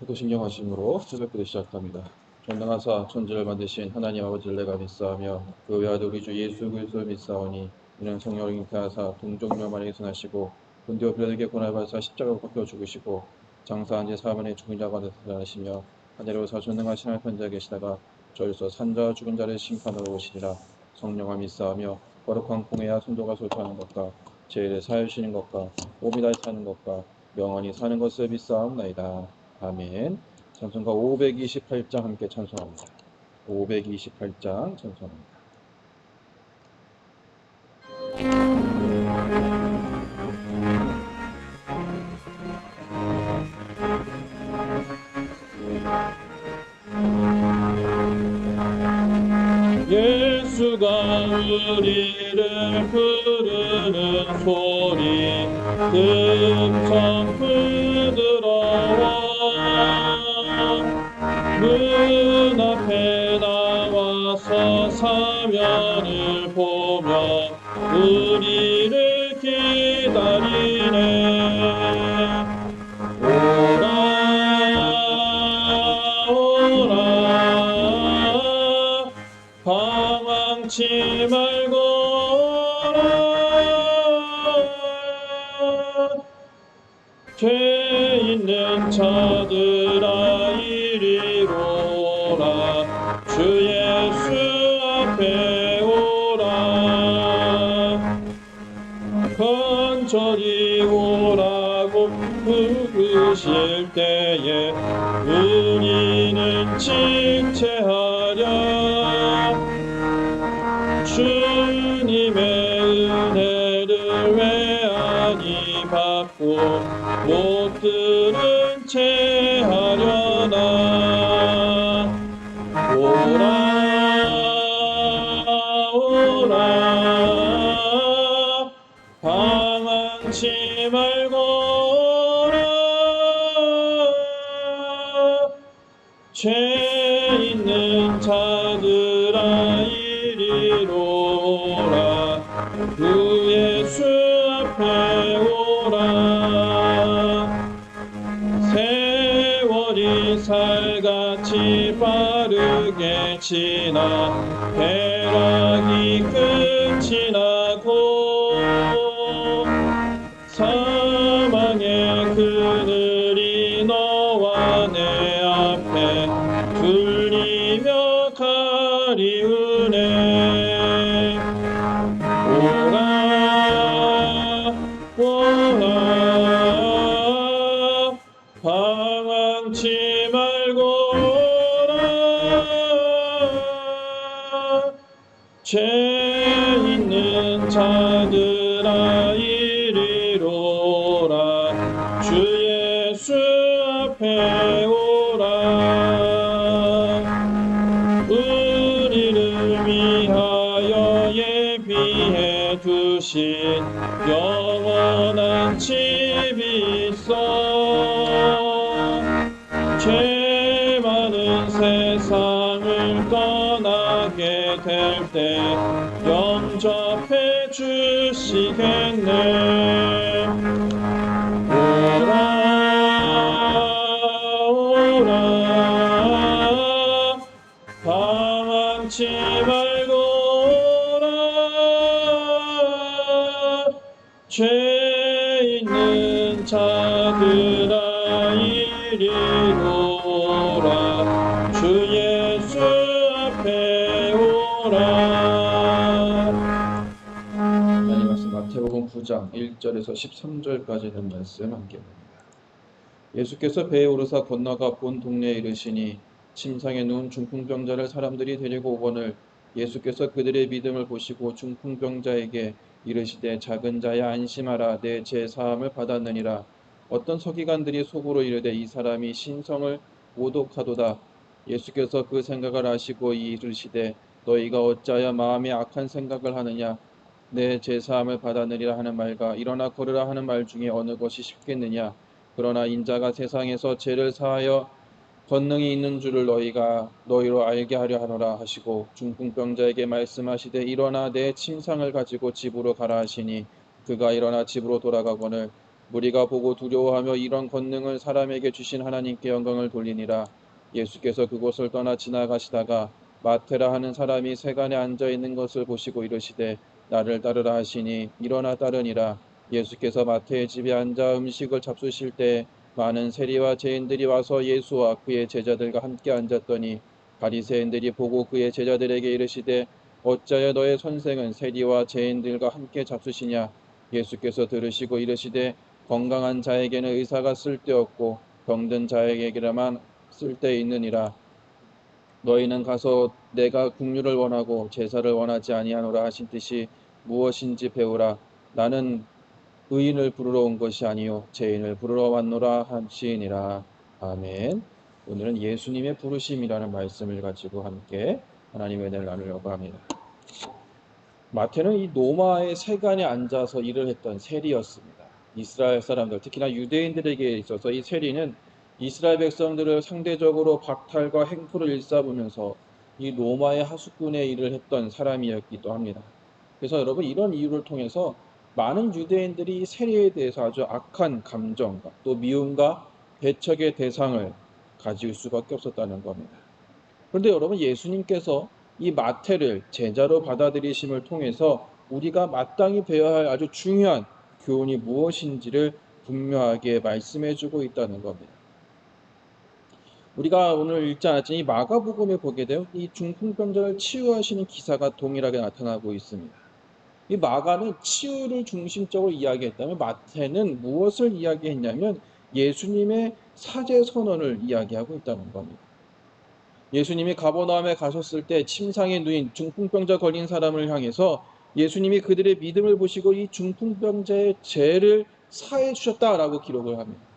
사도신경 하심으로 새벽기도 시작합니다. 전능하사 천지를 만드신 하나님 아버지를 내가 믿사하며 그 외아들 우리 주 예수 그리스도를 믿사오니 이는 성령을 잉태하사 동정녀만에 선하시고 본디오 빌라에게 고난을 받으사 십자가로 꺾여 죽으시고 장사한 지 사만에 죽은 자 가운데 살아나시며 하늘에서 전능하신 하나님 자 계시다가 저에서 산자 죽은 자를 심판하러 오시리라 성령을 믿사하며 거룩한 공회와 순도가 소통하는 것과 죄를 사하시는 것과 몸이 다시 사는 것과 영원히 사는 것을 믿사옵나이다. 아멘. 찬송가 528장 함께 찬송합니다. 528장 찬송합니다. 예수가 우리를 부르는 소리 금 나와서 사면을 보며 우리를 기다리네. 오라 오라 방황치 말고 오라. 죄 있는 자들아 부르실 때에 우리는 지체하랴. 주님의 은혜를 왜 아니 받고 못 들은 채 하려나. 오라 오라. 방황치 말고 죄 있는 자들아 이리로라. 그 예수 앞에 오라. 세월이 살같이 빠르게 지나 배락이 끝이 나 오라 방황치 말고 오라 죄 있는 자들아 이리로라. 주 예수 앞에 오라. 우리를 위하여 예비해 두신 영 주 예수 앞에 오라. 하나님 말씀 마태복음 9장 1절에서 13절까지는 말씀 함께. 예수께서 배에 오르사 건너가 본 동네에 이르시니 침상에 누운 중풍병자를 사람들이 데리고 오거늘 예수께서 그들의 믿음을 보시고 중풍병자에게 이르시되 작은 자야 안심하라. 내죄 사함을 받았느니라. 어떤 서기관들이 속으로 이르되 이 사람이 신성을 모독하도다 예수께서 그 생각을 아시고 이르시되 너희가 어찌하여 마음에 악한 생각을 하느냐 내 제사함을 받았느니라 하는 말과 일어나 걸으라 하는 말 중에 어느 것이 쉽겠느냐 그러나 인자가 세상에서 죄를 사하여 권능이 있는 줄을 너희가 너희로 알게 하려 하노라 하시고 중풍병자에게 말씀하시되 일어나 내 침상을 가지고 집으로 가라 하시니 그가 일어나 집으로 돌아가거늘 무리가 보고 두려워하며 이런 권능을 사람에게 주신 하나님께 영광을 돌리니라. 예수께서 그곳을 떠나 지나가시다가 마테라 하는 사람이 세간에 앉아 있는 것을 보시고 이르시되 나를 따르라 하시니 일어나 따르니라. 예수께서 마태의 집에 앉아 음식을 잡수실 때 많은 세리와 죄인들이 와서 예수와 그의 제자들과 함께 앉았더니 바리새인들이 보고 그의 제자들에게 이르시되 어찌하여 너의 선생은 세리와 죄인들과 함께 잡수시냐 예수께서 들으시고 이르시되 건강한 자에게는 의사가 쓸데없고 병든 자에게만 쓸데 있느니라 너희는 가서 내가 국류를 원하고 제사를 원하지 아니하노라 하신 뜻이 무엇인지 배우라 나는 의인을 부르러 온 것이 아니요 죄인을 부르러 왔노라 하시니라 아멘 오늘은 예수님의 부르심이라는 말씀을 가지고 함께 하나님의 은혜를 나누려고 합니다. 마태는 이 노마의 세간에 앉아서 일을 했던 세리였습니다. 이스라엘 사람들, 특히나 유대인들에게 있어서 이 세리는 이스라엘 백성들을 상대적으로 박탈과 행포를 일삼으면서 이 로마의 하수꾼의 일을 했던 사람이었기도 합니다. 그래서 여러분 이런 이유를 통해서 많은 유대인들이 이 세리에 대해서 아주 악한 감정과 또 미움과 배척의 대상을 가질 수밖에 없었다는 겁니다. 그런데 여러분 예수님께서 이 마태를 제자로 받아들이심을 통해서 우리가 마땅히 배워야 할 아주 중요한 교훈이 무엇인지를 분명하게 말씀해 주고 있다는 겁니다. 우리가 오늘 읽지 않았지만 이 마가복음에 보게 되면 이 중풍병자를 치유하시는 기사가 동일하게 나타나고 있습니다. 이 마가는 치유를 중심적으로 이야기했다면 마태는 무엇을 이야기했냐면 예수님의 사제 선언을 이야기하고 있다는 겁니다. 예수님이 가버나움에 가셨을 때 침상에 누인 중풍병자 걸린 사람을 향해서 예수님이 그들의 믿음을 보시고 이 중풍병자의 죄를 사해 주셨다라고 기록을 합니다.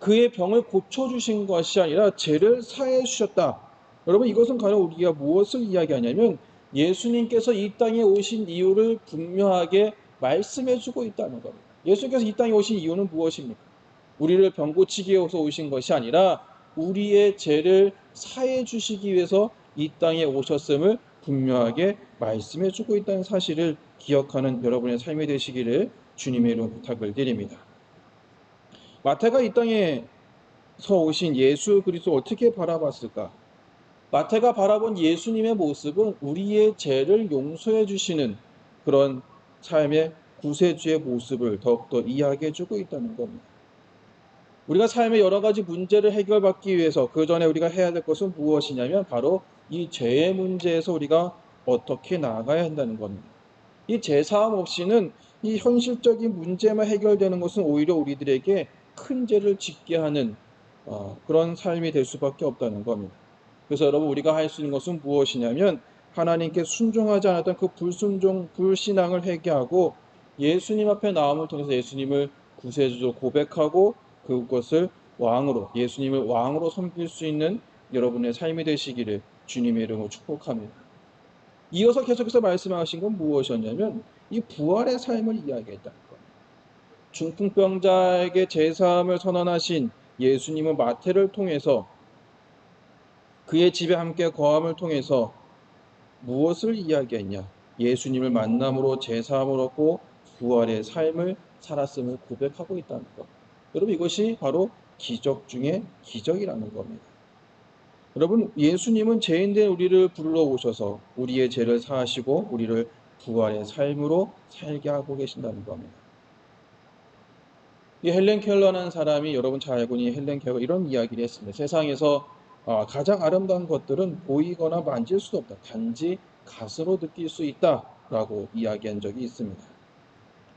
그의 병을 고쳐 주신 것이 아니라 죄를 사해 주셨다. 여러분 이것은 과연 우리가 무엇을 이야기하냐면 예수님께서 이 땅에 오신 이유를 분명하게 말씀해 주고 있다는 겁니다. 예수님께서 이 땅에 오신 이유는 무엇입니까? 우리를 병 고치기 위해서 오신 것이 아니라 우리의 죄를 사해 주시기 위해서 이 땅에 오셨음을 분명하게 말씀해 주고 있다는 사실을 기억하는 여러분의 삶이 되시기를 주님의 이름으로 부탁을 드립니다. 마태가 이 땅에서 오신 예수 그리스도 어떻게 바라봤을까? 마태가 바라본 예수님의 모습은 우리의 죄를 용서해 주시는 그런 삶의 구세주의 모습을 더욱더 이해하게 해주고 있다는 겁니다. 우리가 삶의 여러 가지 문제를 해결받기 위해서 그 전에 우리가 해야 될 것은 무엇이냐면 바로 이 죄의 문제에서 우리가 어떻게 나아가야 한다는 겁니다. 이 죄사함 없이는 이 현실적인 문제만 해결되는 것은 오히려 우리들에게 큰 죄를 짓게 하는 어, 그런 삶이 될 수밖에 없다는 겁니다. 그래서 여러분 우리가 할 수 있는 것은 무엇이냐면 하나님께 순종하지 않았던 그 불순종, 불신앙을 회개하고 예수님 앞에 나옴을 통해서 예수님을 구세주로 고백하고 그것을 왕으로 예수님을 왕으로 섬길 수 있는 여러분의 삶이 되시기를 주님의 이름으로 축복합니다. 이어서 계속해서 말씀하신 건 무엇이었냐면 이 부활의 삶을 이야기했다는 겁니다. 중풍병자에게 제사함을 선언하신 예수님은 마태를 통해서 그의 집에 함께 거함을 통해서 무엇을 이야기했냐? 예수님을 만남으로 제사함을 얻고 부활의 삶을 살았음을 고백하고 있다는 것. 여러분 이것이 바로 기적 중에 기적이라는 겁니다. 여러분 예수님은 죄인된 우리를 부르러 오셔서 우리의 죄를 사하시고 우리를 부활의 삶으로 살게 하고 계신다는 겁니다. 이 헬렌 켈러라는 사람이 여러분 잘 알고 있는 헬렌 켈러 이런 이야기를 했습니다. 세상에서 아, 가장 아름다운 것들은 보이거나 만질 수 없다. 단지 가슴으로 느낄 수 있다라고 이야기한 적이 있습니다.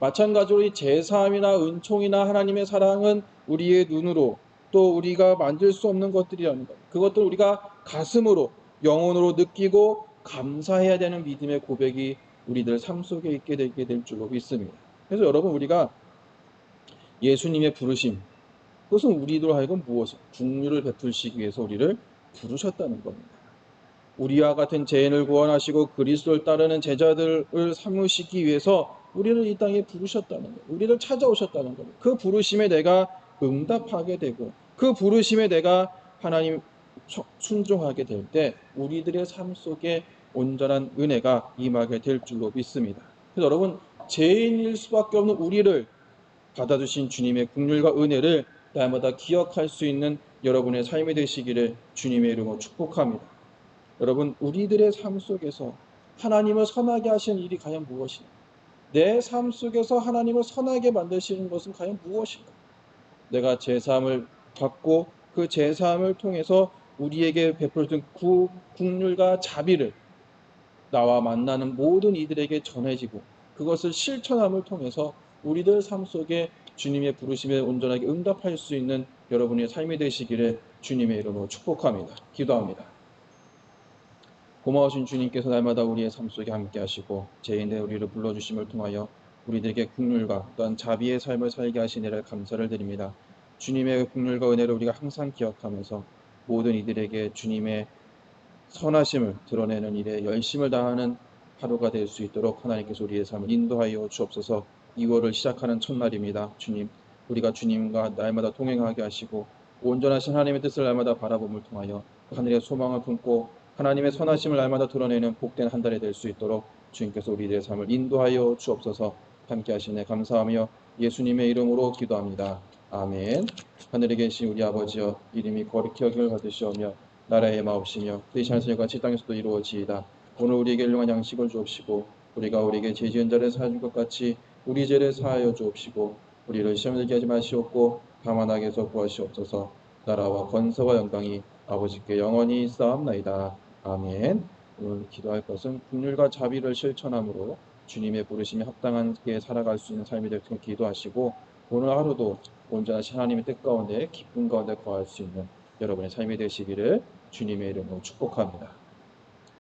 마찬가지로 이 제사함이나 은총이나 하나님의 사랑은 우리의 눈으로 또 우리가 만질 수 없는 것들이라는 것. 그것들 우리가 가슴으로 영혼으로 느끼고 감사해야 되는 믿음의 고백이 우리들 삶 속에 있게 되게 될 줄로 믿습니다. 그래서 여러분 우리가 예수님의 부르심 그것은 우리들 하여금 무엇을 국류를 베풀시기 위해서 우리를 부르셨다는 겁니다. 우리와 같은 죄인을 구원하시고 그리스도를 따르는 제자들을 삼으시기 위해서 우리를 이 땅에 부르셨다는 거예요. 우리를 찾아오셨다는 겁니다. 그 부르심에 내가 응답하게 되고 그 부르심에 내가 하나님 순종하게 될 때 우리들의 삶 속에 온전한 은혜가 임하게 될 줄로 믿습니다. 그래서 여러분 죄인일 수밖에 없는 우리를 받아주신 주님의 국률과 은혜를 날마다 기억할 수 있는 여러분의 삶이 되시기를 주님의 이름으로 축복합니다. 여러분, 우리들의 삶 속에서 하나님을 선하게 하시는 일이 과연 무엇인가? 내삶 속에서 하나님을 선하게 만드시는 것은 과연 무엇인가? 내가 제 삶을 받고 그 제 삶을 통해서 우리에게 베풀어준 구, 국률과 자비를 나와 만나는 모든 이들에게 전해지고 그것을 실천함을 통해서 우리들 삶 속에 주님의 부르심에 온전하게 응답할 수 있는 여러분의 삶이 되시기를 주님의 이름으로 축복합니다. 기도합니다. 고마우신 주님께서 날마다 우리의 삶 속에 함께 하시고 죄인의 우리를 불러주심을 통하여 우리들에게 국률과 또한 자비의 삶을 살게 이를 감사를 드립니다. 주님의 국률과 은혜를 우리가 항상 기억하면서 모든 이들에게 주님의 선하심을 드러내는 일에 열심을 다하는 하루가 될 수 있도록 하나님께서 우리의 삶을 인도하여 주옵소서 2월을 시작하는 첫날입니다. 주님, 우리가 주님과 날마다 동행하게 하시고 온전하신 하나님의 뜻을 날마다 바라봄을 통하여 하늘의 소망을 품고 하나님의 선하심을 날마다 드러내는 복된 한 달이 될 수 있도록 주님께서 우리의 삶을 인도하여 주옵소서 함께 하시네 감사하며 예수님의 이름으로 기도합니다. 아멘. 하늘에 계신 우리 아버지여 이름이 거룩히 여김을 받으시오며 나라의 마옵시며 뜻이 하늘과 같이 땅에서도 이루어지이다. 오늘 우리에게 일용한 양식을 주옵시고 우리가 우리에게 죄 지은 자를 사하준 것 같이 우리 죄를 사하여 주옵시고 우리를 시험에 들게 하지 마시옵고 다만 악에서 구하시옵소서 나라와 권세와 영광이 아버지께 영원히 쌓옵나이다. 아멘. 오늘 기도할 것은 국률과 자비를 실천함으로 주님의 부르심에 합당하게 살아갈 수 있는 삶이 되도록 기도하시고 오늘 하루도 온전하신 하나님의 뜻 가운데 기쁨 가운데 거할 수 있는 여러분의 삶이 되시기를 주님의 이름으로 축복합니다.